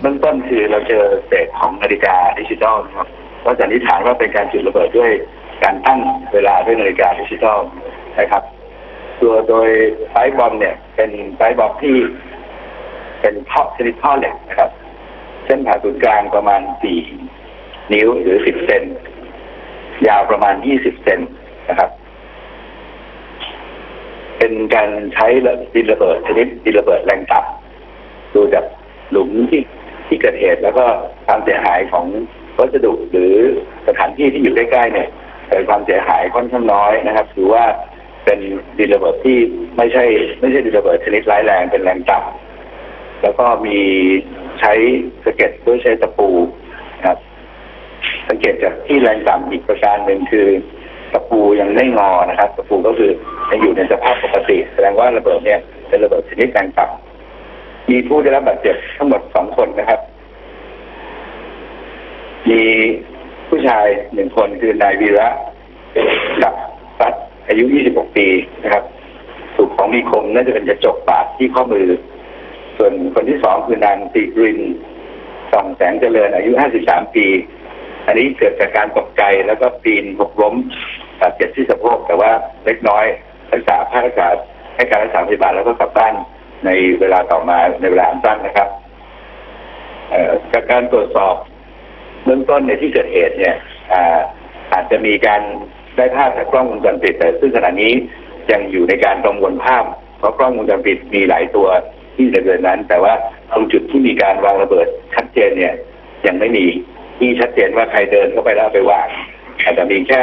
เบื้องต้นคือเราเจอเศษของนาฬิกาดิจิทัลนะครับก็สันนิษฐานว่าเป็นการจุดระเบิดด้วยการตั้งเวลาด้วยนาฬิกาดิจิทัลนะครับ ตัวโดยไฟบอมเนี่ย เป็นไฟบอมที่ เป็นท่อชนิดท่อเหล็กนะครับ เส้นผ่าศูนย์กลางประมาณ 4 นิ้วหรือ 10 เซนยาวประมาณ 20 เซนนะครับ เป็นการใช้ดินระเบิดชนิดดินระเบิดแรงต่ำดูจาก หลุมที่ที่เกิดเหตุแล้วก็ความเสียหายของวัสดุหรือสถานที่ที่อยู่ใกล้ๆเนี่ยเกิดความเสียหายค่อนข้างน้อยนะครับถือว่าเป็นดินระเบิดที่ไม่ใช่ ไม่ใช่ดินระเบิดชนิดร้ายแรงเป็นแรงต่ำแล้วก็มีใช้สะเก็ดด้วยใช้ตะปูนะครับ สังเกตจากที่แรงต่ำอีกประการหนึ่งคือตะปูยังไม่งอนะครับตะปูก็คือยังอยู่ในสภาพปกติ แสดงว่าระเบิดเนี่ยเป็นระเบิดชนิดแรงต่ำ มีผู้ได้รับบาดเจ็บทั้งหมดสองคนนะครับ มีผู้ชายหนึ่งคนคือนายวีระกับปัดอายุ 26 ปีนะครับ ถูกของมีคมน่าจะเป็นกระจกบาดที่ข้อมือ ส่วนคนที่สองคือนางติรินส่องแสงเจริญอายุ 53 ปี อันนี้เกิดจากการตกใจแล้วก็ปีนหกล้มบาดเจ็บที่สะโพกแต่ว่าเล็กน้อยรักษาภาครักษาให้การรักษาพยาบาลแล้วก็กลับบ้าน ในเวลาต่อมาในเวลาอันสั้นนะครับจากการตรวจสอบเบื้องต้นในที่เกิดเหตุเนี่ยอาอาจจะมีการได้ภาพจากกล้องวงจรปิด แต่ซึ่งขณะนี้ยังอยู่ในการประมวลภาพ เพราะกล้องวงจรปิดมีหลายตัวที่ในบริเวณนั้น แต่ว่าตรงจุดที่มีการวางระเบิดชัดเจนเนี่ย ยังไม่มีที่ชัดเจนว่าใครเดินเข้าไปแล้วไปวางอาจจะมีแค่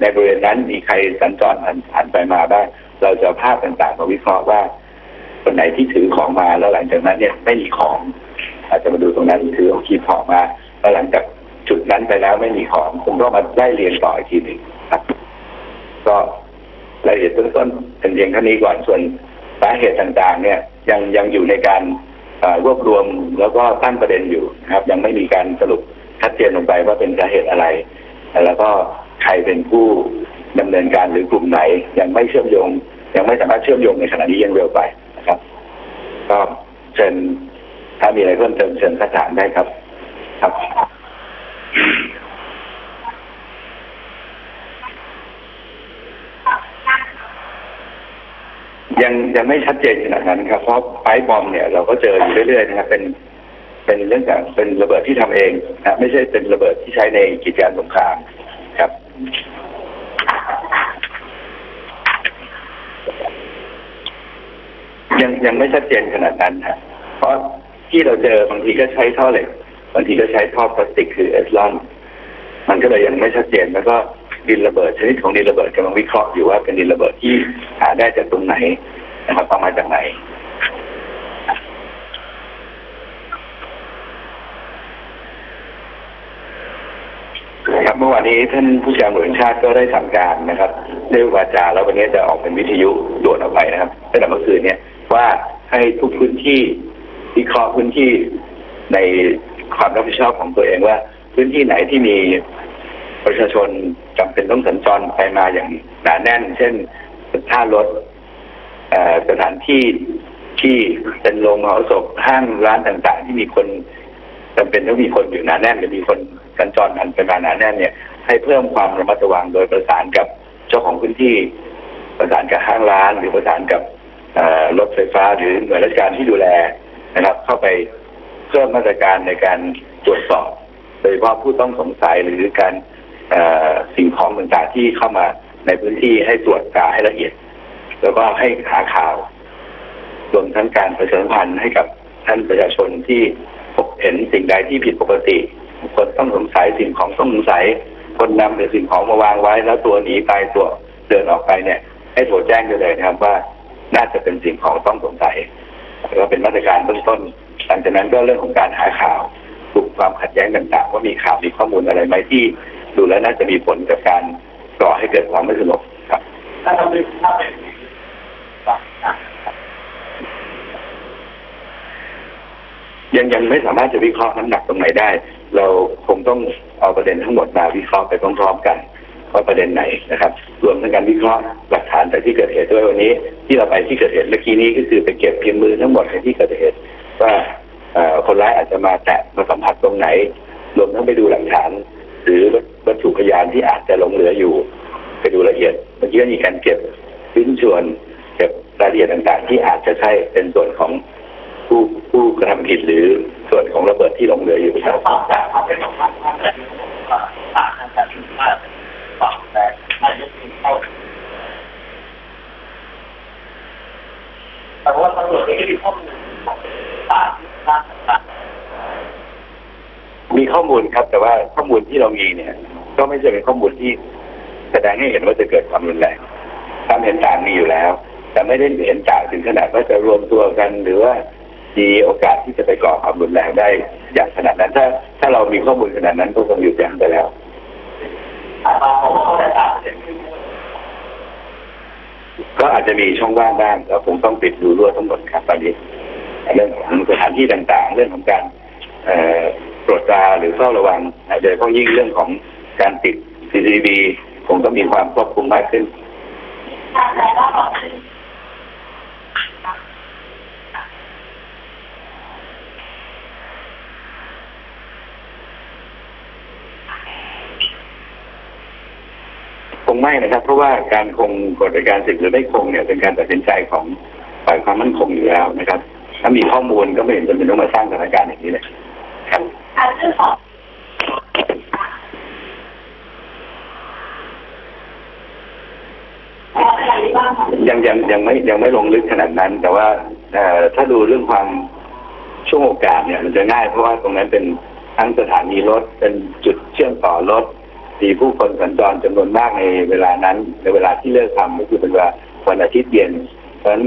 ในบริเวณนั้นมีใครสัญจรผ่านไปมาบ้างเราจะภาพต่างๆมาวิเคราะห์ว่า คนไหนที่ถือของมาแล้วหลังจากนั้นเนี่ยไม่มีของ อาจจะมาดูตรงนั้นถือของคีบของมาแล้วหลังจากจุดนั้นไปแล้วไม่มีของคงต้องมาไล่เรียนต่ออีกทีหนึ่งครับ ก็รายละเอียดเบื้องต้นเป็นเพียงเท่านี้ก่อนส่วนสาเหตุต่างๆ เนี่ย ยังยังอยู่ในการรวบรวมแล้วก็ตั้งประเด็นอยู่นะครับ ยังไม่มีการสรุปชัดเจนลงไปว่าเป็นสาเหตุอะไร แล้วก็ใครเป็นผู้ดำเนินการหรือกลุ่มไหน ยังไม่เชื่อมโยง ยังไม่สามารถเชื่อมโยงในขณะนี้ยังเร็วไป ก็เชิญถ้ามีอะไรเพิ่มเติมเชิญสักถามได้ครับ ครับยังยังไม่ชัดเจนขนาดนั้นครับ เพราะไป๊บอมเนี่ยเราก็เจออยู่เรื่อยๆนะครับ เป็นเป็นเรื่องจากเป็นระเบิดที่ทำเองนะไม่ใช่เป็นระเบิดที่ใช้ในกิจการสงครามครับ ยังไม่ชัดเจนขนาดนั้นฮะเพราะที่เราเจอบางทีก็ใช้ท่อเหล็กบางทีก็ใช้ท่อพลาสติกคือเอสลอนมันก็เลยยังไม่ชัดเจนแล้วก็ดินระเบิดชนิดของดินระเบิดกำลังวิเคราะห์อยู่ว่าเป็นดินระเบิดที่หาได้จากตรงไหนนะครับเอามาจากไหนครับเมื่อวานนี้ท่านผู้การตำรวจแห่งชาติก็ได้สั่งการนะครับด้วยวาจาแล้ววันนี้จะออกเป็นวิทยุด่วนออกไปนะครับตั้งแต่เมื่อคืนเนี่ย ว่าให้ทุกพื้นที่วิเคราะห์พื้นที่ในความรับผิดชอบของตัวเองว่า พื้นที่ไหนที่มีประชาชนจำเป็นต้องสัญจรไปมาอย่างหนาแน่น เช่นท่ารถสถานที่ที่เป็นโรงเผาศพห้างร้านต่าง ๆ ที่มีคนจำเป็นต้องมีคนอยู่หนาแน่นหรือมีคนสัญจรผ่านไปมาหนาแน่นเนี่ยให้เพิ่มความระมัดระวังโดยประสานกับเจ้าของพื้นที่ ประสานกับห้างร้านหรือประสานกับ รถไฟฟ้าหรือหน่วยราชการที่ดูแลนะครับ เข้าไปเพิ่มมาตรการในการตรวจสอบ โดยเฉพาะผู้ต้องสงสัยหรือการสิ่งของต่างๆที่เข้ามาในพื้นที่ให้ตรวจตราให้ละเอียด แล้วก็ให้หาข่าวรวมทั้งการประชาสัมพันธ์ให้กับท่านประชาชนที่พบเห็นสิ่งใดที่ผิดปกติคนต้องสงสัยสิ่งของต้องสงสัย คนนำหรือสิ่งของมาวางไว้ แล้วตัวหนีไปตัวเดินออกไปเนี่ย ให้โทรแจ้งได้เลยนะครับว่า น่าจะเป็นสิ่งของต้องสงสัยแล้วก็เป็นมาตรการเบื้องต้น หลังจากนั้นก็เรื่องของการหาข่าวกลุ่มความขัดแย้งต่างๆว่ามีข่าวมีข้อมูลอะไรไหมที่ดูแล้วน่าจะมีผลกับการก่อให้เกิดความไม่สงบครับถ้าเราไม่ถ้าไม่ยังยังไม่สามารถจะวิเคราะห์น้ำหนักตรงไหนได้ เราคงต้องเอาประเด็นทั้งหมดมาวิเคราะห์ไปพร้อมๆกัน ว่าประเด็นไหนนะครับรวมทั้งการวิเคราะห์หลักฐานจากที่เกิดเหตุด้วยวันนี้ ที่เราไปที่เกิดเหตุเมื่อกี้นี้ก็คือไปเก็บพิมพ์มือทั้งหมดในที่เกิดเหตุ ว่าคนร้ายอาจจะมาแตะมาสัมผัสตรงไหน รวมทั้งไปดูหลักฐาน หรือวัตถุพยานที่อาจจะหลงเหลืออยู่ ไปดูละเอียดเมื่อกี้มีการเก็บชิ้นส่วนเก็บรายละเอียดต่างๆ ที่อาจจะใช่เป็นส่วนของผู้ผู้กระทำผิดหรือส่วนของระเบิดที่หลงเหลืออยู่ครับ ต่อจากความเป็นของมันมันจะอยู่ว่าต่างกันแต่ถึงว่าต่อแต่อายุเข้าแต่ว่าตำรวจไม่ได้มีข้อมูลของต่างต่างต่าง มี ข้อมูลครับ แต่ว่าข้อมูลที่เรามีเนี่ย ก็ไม่ใช่เป็นข้อมูลที่แสดงให้เห็นว่าจะเกิดความรุนแรงความเห็นต่างมีอยู่แล้ว แต่ไม่ได้เห็นต่างถึงขนาดว่าจะรวมตัวกัน หรือว่ามีโอกาสที่จะไปก่อความรุนแรงได้อย่างขนาดนั้น ถ้า ถ้าเรามีข้อมูลขนาดนั้นก็คงอยู่แจ้งไปแล้วแต่างคนเขาได้ต่างเสร็จขึ้นก็อาจจะมีช่องว่างบ้างแล้วผมต้องปิดดูรั่วทั้งหมดครับตอนนี้เรื่องของสถานที่ต่างๆ เรื่องของการ รวจตราหรือเฝ้าระวังโดยเฉพาะยิ่งเรื่องของการติด CCTV ผมก็มีความควบคุมมากขึ้นคงไม่นะครับ เพราะว่าการคงกฎอัยการศึกหรือไม่คงเนี่ยเป็นการตัดสินใจของฝ่ายความมั่นคงอยู่แล้วนะครับ ถ้ามีข้อมูลก็ไม่เห็นจำเป็นต้องมาสร้างสถานการณ์อย่างนี้เลย การเรื่องของยังยังยังไม่ยังไม่ลงลึกขนาดนั้น แต่ว่าถ้าดูเรื่องความช่วงโอกาสเนี่ย มันจะง่ายเพราะว่าตรงนั้นเป็นทั้งสถานีรถเป็นจุดเชื่อมต่อรถมีผู้คนสัญจรจำนวนมากในเวลานั้น ในเวลาที่เลิกทำก็คือเป็นวลาวันอาทิตย์เย็นเพราะฉะนั้น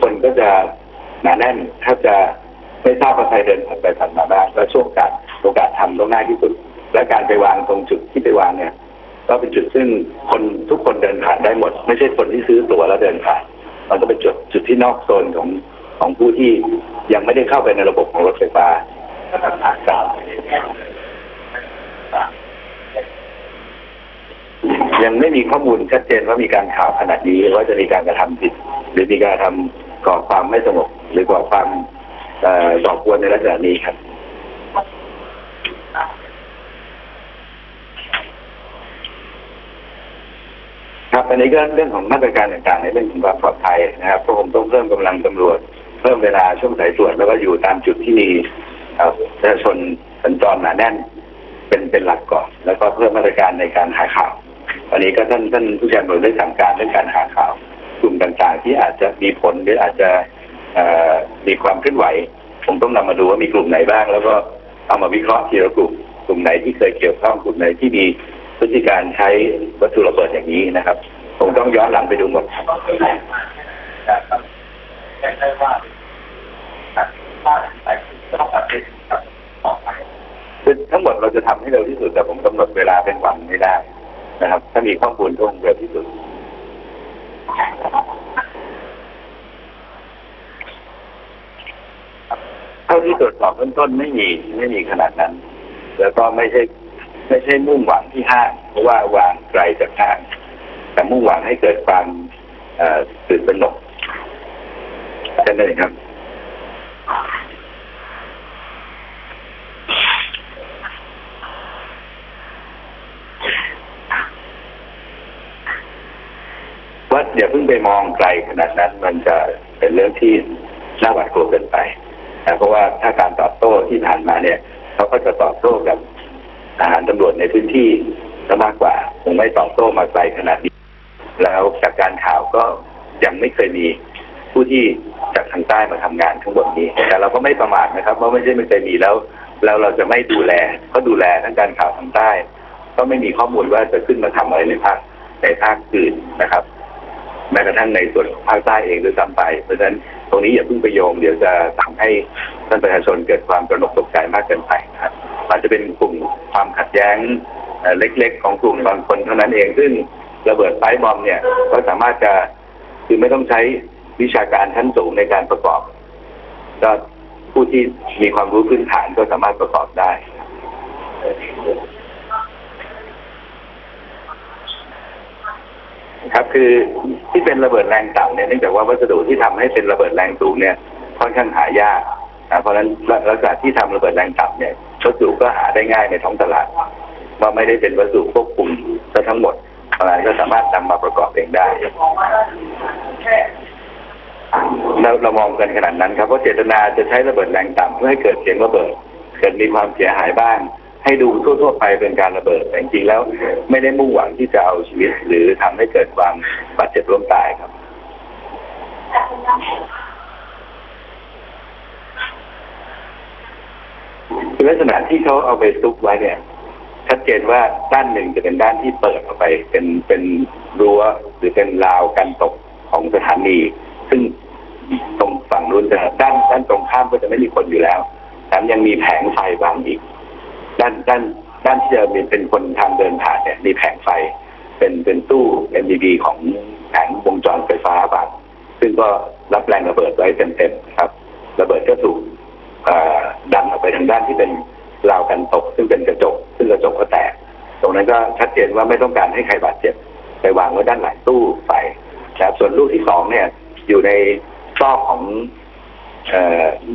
คนก็จะหนาแน่นแทบจะ ไม่ทราบว่าใครเดินผ่านไปผ่านมาบ้างก็ช่วงกาสโอกาสทำต้องง่ายที่สุด และการไปวางตรงจุดที่ไปวางเนี่ย ก็เป็นจุดซึ่งคนทุกคนเดินผ่านได้หมด ไม่ใช่คนที่ซื้อตั๋วแล้วเดินผ่าน มันก็เป็นจุดจุดที่นอกโซนของของผู้ที่ยังไม่ได้เข้าไปในระบบของรถไฟฟ้าครับยังไม่มีข้อมูลชัดเจนว่ามีการข่าวขนาดนี้ว่าจะมีการกระทำผิด หรือมีการทำก่อความไม่สงบหรือก่อความ เอ่อก่อกวนในลักษณะนี้ครับครับอันนี้ก็เรื่องของมาตรการต่างๆในเรื่องของความปลอดภัยนะครับก็คงต้องเพิ่มกำลังตำรวจ เพิ่มเวลาช่วงสายตรวจแล้วก็อยู่ตามจุดที่มีประชาชนสัญจรหนาแน่น เป็นเป็นหลักก่อน แล้วก็เพิ่มมาตรการในการหาข่าววันนี้ก็ท่านท่านผู้การตำรวจได้สั่งการเรื่องการหาข่าวกลุ่มต่างๆ ที่อาจจะมีผลหรืออาจจะ มีความเคลื่อนไหว ผมต้องนำมาดูว่ามีกลุ่มไหนบ้าง แล้วก็เอามาวิเคราะห์ทีละกลุ่มกลุ่มไหนที่เคยเกี่ยวข้องกลุ่มไหนที่มีพฤติการใช้วัตถุระเบิดอย่างนี้นะครับ ผมต้องย้อนหลังไปดูหมดคือทั้งหมดเราจะทำให้เร็วที่สุดแต่ผมกำหนดเวลาเป็นวันไม่ได้นะครับ ถ้ามีข้อมูลก็คงเร็วที่สุด ท่าที่ตรวจสอบเบื้องต้นไม่มีไม่มีขนาดนั้น แล้วก็ไม่ใช่ไม่ใช่มุ่งหวังที่ห้างเพราะว่าวางไกลจากห้าง แต่มุ่งหวังให้เกิดความตื่นตระหนกแค่นั้นเองครับว่าอย่าเพิ่งไปมองไกลขนาดนั้น มันจะเป็นเรื่องที่น่าหวาดกลัวเกินไป เพราะว่าถ้าการตอบโต้ที่ผ่านมาเนี่ยเขาก็จะตอบโต้กับทหารตำรวจในพื้นที่ซะมากกว่าคงไม่ตอบโต้มาไกลขนาดนี้ แล้วจากการข่าวก็ยังไม่เคยมีผู้ที่จากทางใต้มาทำงานทั้งหมดนี้ แต่เราก็ไม่ประมาทนะครับเพราะไม่ใช่ไม่เคยมีแล้ว แล้วเราจะไม่ดูแลก็ดูแลทั้งการข่าวทางใต้ ก็ไม่มีข้อมูลว่าจะขึ้นมาทำอะไรในภาคในภาคอื่นนะครับ แม้กระทั่งในส่วนของภาคใต้เองด้วยซ้ำไป เพราะฉะนั้น ตรงนี้อย่าเพิ่งไปโยงเดี๋ยวจะทำให้ท่านประชาชนเกิดความตระหนกตกใจมากเกินไปนะครับอาจจะเป็นกลุ่มความขัดแย้งเอ่อเล็ก ๆ ของกลุ่มบางคนเท่านั้นเองซึ่งระเบิดไฟบอมเนี่ยก็สามารถจะคือไม่ต้องใช้วิชาการชั้นสูงในการประกอบก็ผู้ที่มีความรู้พื้นฐานก็สามารถประกอบได้ ครับคือที่เป็นระเบิดแรงต่ำเนี่ยเนื่องจากว่าวัสดุที่ทำให้เป็นระเบิดแรงสูงเนี่ยค่อนข้างหายากนะเพราะฉะนั้นลักษณะที่ทำระเบิดแรงต่ำเนี่ยวัสดุก็หาได้ง่ายในท้องตลาดว่าไม่ได้เป็นวัสดุควบคุมซะทั้งหมดเพราะฉะนั้นก็สามารถนำมาประกอบเองได้เราเรามองกันขนาดนั้นครับว่าเจตนาจะใช้ระเบิดแรงต่ำเพื่อให้เกิดเสียงระเบิด เกิดมีความเสียหายบ้าง ให้ดูทั่ว ๆ ไปเป็นการระเบิดแต่จริงๆแล้วไม่ได้มุ่งหวังที่จะเอาชีวิต หรือทำให้เกิดความบาดเจ็บล้มตายครับคือลักษณะที่เขาเอาไปซุกไว้เนี่ย ชัดเจนว่าด้านหนึ่งจะเป็นด้านที่เปิดออกไป เป็นเป็นรั้วหรือเป็นราวกันตกของสถานี ซึ่งตรงฝั่งนู้นจะด้านด้านตรงข้ามก็จะไม่มีคนอยู่แล้วแถมยังมีแผงไฟวางอีก ด้านด้านด้านที่จะมีเป็นคนทางเดินผ่านเนี่ยมีแผงไฟ เป็นเป็นตู้ MDB ของแผงวงจรไฟฟ้าบางซึ่งก็รับแรงระเบิดไว้เต็มๆครับ ระเบิดก็ถูกดันออกไปทางด้านที่เป็นราวกันตก ซึ่งเป็นกระจก ซึ่งกระจกก็แตก ตรงนั้นก็ชัดเจนว่าไม่ต้องการให้ใครบาดเจ็บ ไปวางไว้ด้านหลังตู้ไฟนะครับส่วนลูกที่สองเนี่ย อยู่ในซอกของ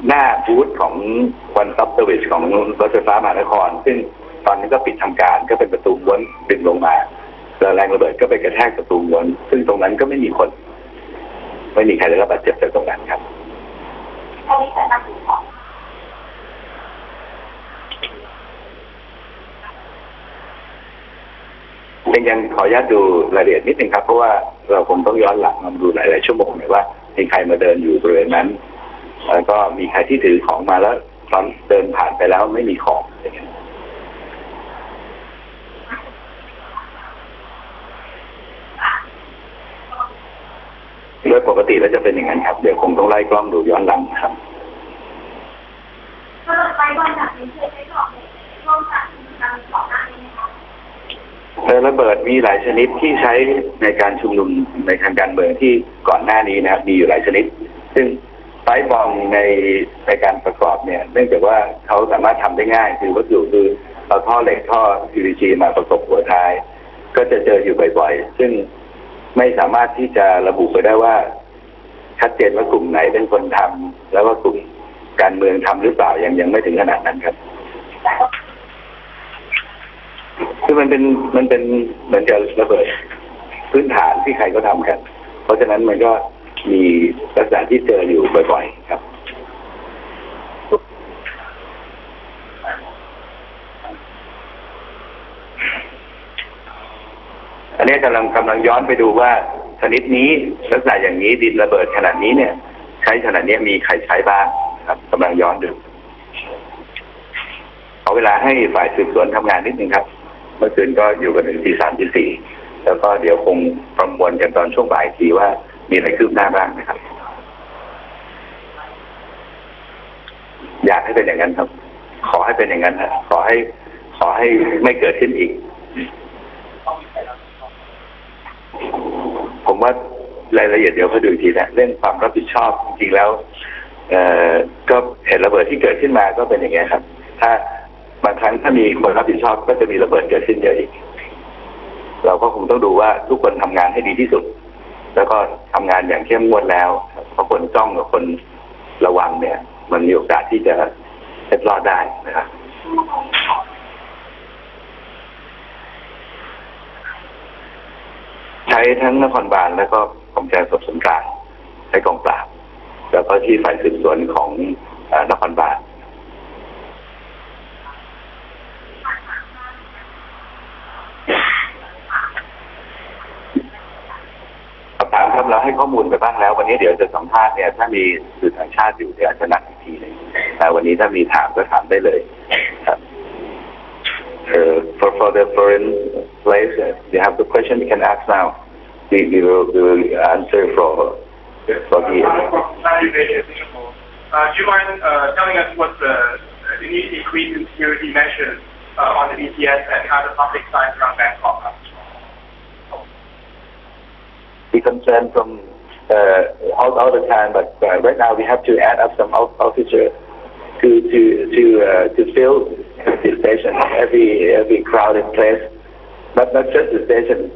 หน้าบูธของวันซับเซอร์วิสของรถไฟฟ้ามหานคร ซึ่งตอนนี้ก็ปิดทำการก็เป็นประตูม้วนดึงลงมาแล้วแรงระเบิดก็ไปกระแทกประตูม้วน ซึ่งตรงนั้นก็ไม่มีคน ไม่มีใครได้รับบาดเจ็บจากตรงนั้นครับยังยังขออนุญาตดูรายละเอียดนิดนึงครับ เพราะว่าเราคงต้องย้อนหลังมาดูหลาย ๆ ชั่วโมงเลยว่ามีใครมาเดินอยู่บริเวณนั้น แล้วก็มีใครที่ถือของมาแล้วตอนเดินผ่านไปแล้วไม่มีของอย่างเงี้ยโดยปกติแล้วจะเป็นอย่างนั้นครับ เดี๋ยวคงต้องไล่กล้องดูย้อนหลังครับถ้าไปวันแบบนี้เคยใช้ก่อเหตุร่วมกันการก่อหน้านี้ไหมคะเออระเบิดมีหลายชนิดที่ใช้ในการชุมนุมในทางการเมืองที่ก่อนหน้านี้นะครับ มีอยู่หลายชนิด ซึ่ง ไฟบอมในในการประกอบเนี่ย เนื่องจากว่าเขาสามารถทำได้ง่าย คือวัสดุคือเอาท่อเหล็กท่อ PVC มาประกบหัวท้าย ก็จะเจออยู่บ่อยๆ ซึ่งไม่สามารถที่จะระบุไปได้ว่า ชัดเจนว่ากลุ่มไหนเป็นคนทำแล้วว่ากลุ่มการเมืองทำหรือเปล่ายังยังไม่ถึงขนาดนั้นครับคือมันเป็นมันเป็นเหมือนกับระเบิดพื้นฐานที่ใครก็ทำกัน เพราะฉะนั้นมันก็ มีลักษณะที่เจออยู่บ่อยๆครับอันนี้กำลังกำลังย้อนไปดูว่าชนิดนี้ลักษณะอย่างนี้ดินระเบิดขนาดนี้เนี่ย ใช้ขนาดนี้มีใครใช้บ้างครับกำลังย้อนดูเอาเวลาให้ฝ่ายสืบสวนทำงานนิดนึงครับ เมื่อคืนก็อยู่กันถึงตีสามตีสี่แล้วก็เดี๋ยวคงประมวลกันตอนช่วงบ่ายทีว่า มีอะไรคืบหน้าบ้างนะครับ อยากให้เป็นอย่างนั้นครับ ขอให้เป็นอย่างนั้นฮะขอให้ ขอให้ไม่เกิดขึ้นอีก ผมว่ารายละเอียดเดี๋ยวเขาดูอีกทีนะเรื่องความรับผิดชอบจริงๆแล้ว เอ่อก็เหตุระเบิดที่เกิดขึ้นมาก็เป็นอย่างเงี้ยครับ ถ้าบางครั้งถ้ามีคนรับผิดชอบก็จะมีระเบิดเกิดขึ้นเยอะอีก เราก็คงต้องดูว่าทุกคนทำงานให้ดีที่สุด แล้วก็ทำงานอย่างเข้มงวดแล้วเพราะคนจ้องกับคนระวังเนี่ย มันมีโอกาสที่จะเล็ดรอดได้นะครับใช้ทั้งนครบาลแล้วก็กรมการสอบสวนกลางใช้กองปราบ แล้วก็ที่ฝ่ายสืบสวนของอนครบาลคำถามครับเราให้ข้ อมูลไปบ้างแล้ว วันนี้เดี๋ยวจะสัมภาษณ์เนี่ยถ้ามีสื่อต่างชาติอยู่เดี๋ยวอาจจะนัดอีกทีหนึงแต่วันนี้ถ้ามีถามก็ถามได้เลยครับ Uh, for for the foreign place, uh, you have the question you can ask now. We, we will we will answer for for here. Singapore. Uh, do you mind uh, telling us what the uh, any increase in security measures uh, on the BTS and other public sites around Bangkok? are? Be concerned from uh, all, all the time, but uh, right now we have to add up some of- officer to to to uh, to fill the station, every every crowded place, not not just the station,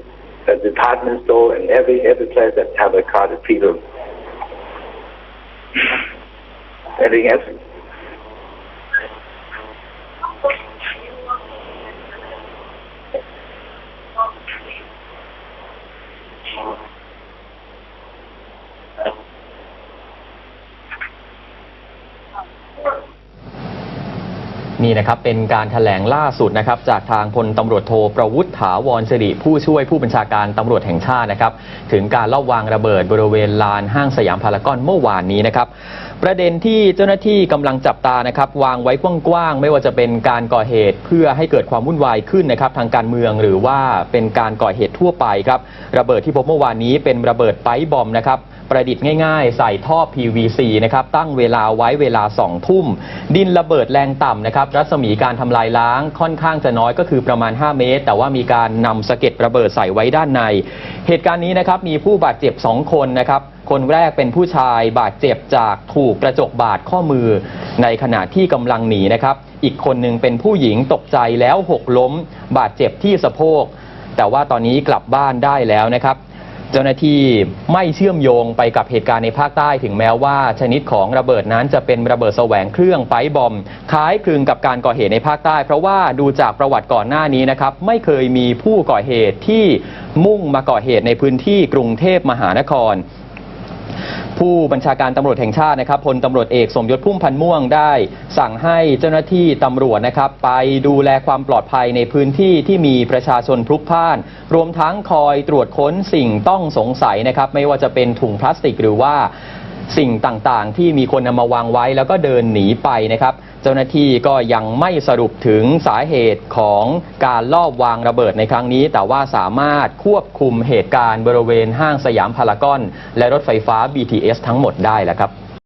the department store and every every place that have a crowded people. Anything else? นะครับเป็นการถแถลงล่าสุดนะครับจากทางพลตำรวจโทประวุฒิถาวรสิริผู้ช่วยผู้บัญชาการตำรวจแห่งชาตินะครับถึงการลอบวางระเบิดบริเวณลานห้างสยามพารากอนเมื่อวานนี้นะครับ ประเด็นที่เจ้าหน้าที่กำลังจับตานะครับวางไว้กว้างๆไม่ว่าจะเป็นการก่อเหตุเพื่อให้เกิดความวุ่นวายขึ้นนะครับทางการเมืองหรือว่าเป็นการก่อเหตุทั่วไปครับระเบิดที่พบเมื่อวานนี้เป็นระเบิดไปบอมนะครับประดิษฐ์ง่ายๆ ใส่ท่อ PVC นะครับตั้งเวลาไว้เวลา 2 ทุ่ม ดินระเบิดแรงต่ำนะครับรัศมีการทำลายล้างค่อนข้างจะน้อยก็คือประมาณ 5 เมตร แต่ว่ามีการนำสะเก็ดระเบิดใส่ไว้ด้านใน เหตุการณ์นี้นะครับมีผู้บาดเจ็บ 2 คนนะครับ คนแรกเป็นผู้ชายบาดเจ็บจากถูกกระจกบาดข้อมือ ในขณะที่กำลังหนีนะครับ อีกคนหนึ่งเป็นผู้หญิงตกใจแล้วหกล้ม บาดเจ็บที่สะโพก แต่ว่าตอนนี้กลับบ้านได้แล้วนะครับเจ้าหน้าที่ไม่เชื่อมโยงไปกับเหตุการณ์ในภาคใต้ถึงแม้ว่าชนิดของระเบิดนั้นจะเป็นระเบิดแสวงเครื่องไปบอม คล้ายคลึงกับการก่อเหตุในภาคใต้ เพราะว่าดูจากประวัติก่อนหน้านี้นะครับ ไม่เคยมีผู้ก่อเหตุที่มุ่งมาก่อเหตุในพื้นที่กรุงเทพมหานคร ผู้บัญชาการตำรวจแห่งชาตินะครับพลตำรวจเอกสมยศพุ่มพันธ์ม่วงได้ สั่งให้เจ้าหน้าที่ตำรวจนะครับ ไปดูแลความปลอดภัยในพื้นที่ที่มีประชาชนพลุกพล่าน รวมทั้งคอยตรวจค้นสิ่งต้องสงสัยนะครับ ไม่ว่าจะเป็นถุงพลาสติกหรือว่า สิ่งต่างๆ ที่มีคนนำมาวางไว้แล้วก็เดินหนีไปนะครับ เจ้าหน้าที่ก็ยังไม่สรุปถึงสาเหตุของการลอบวางระเบิดในครั้งนี้ แต่ว่าสามารถควบคุมเหตุการณ์บริเวณห้างสยามพารากอน และรถไฟฟ้า BTS ทั้งหมดได้แล้วครับ